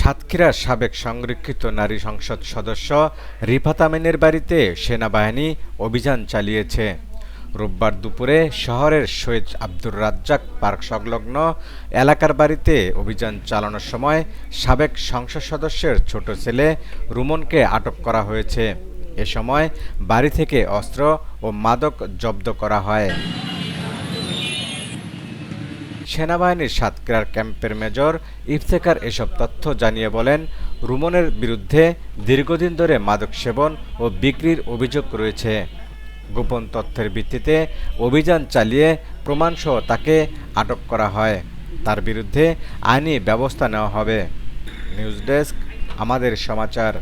সাতক্ষীরার সাবেক সংরক্ষিত নারী সংসদ সদস্য রিফাত আমিনের বাড়িতে সেনাবাহিনী অভিযান চালিয়েছে। রোববার দুপুরে শহরের শহীদ আব্দুর রাজ্জাক পার্ক সংলগ্ন এলাকার বাড়িতে অভিযান চালানোর সময় সাবেক সংসদ সদস্যের ছোট ছেলে রুমনকে আটক করা হয়েছে। এ সময় বাড়ি থেকে অস্ত্র ও মাদক জব্দ করা হয়। সেনাবাহিনীর সাতক্ষীরার ক্যাম্পের মেজর ইফতেখার এসব তথ্য জানিয়ে বলেন, রুমনের বিরুদ্ধে দীর্ঘদিন ধরে মাদক সেবন ও বিক্রির অভিযোগ রয়েছে। গোপন তথ্যের ভিত্তিতে অভিযান চালিয়ে প্রমাণসহ তাকে আটক করা হয়। তার বিরুদ্ধে আইনি ব্যবস্থা নেওয়া হবে। নিউজ ডেস্ক, আমাদের সমাচার।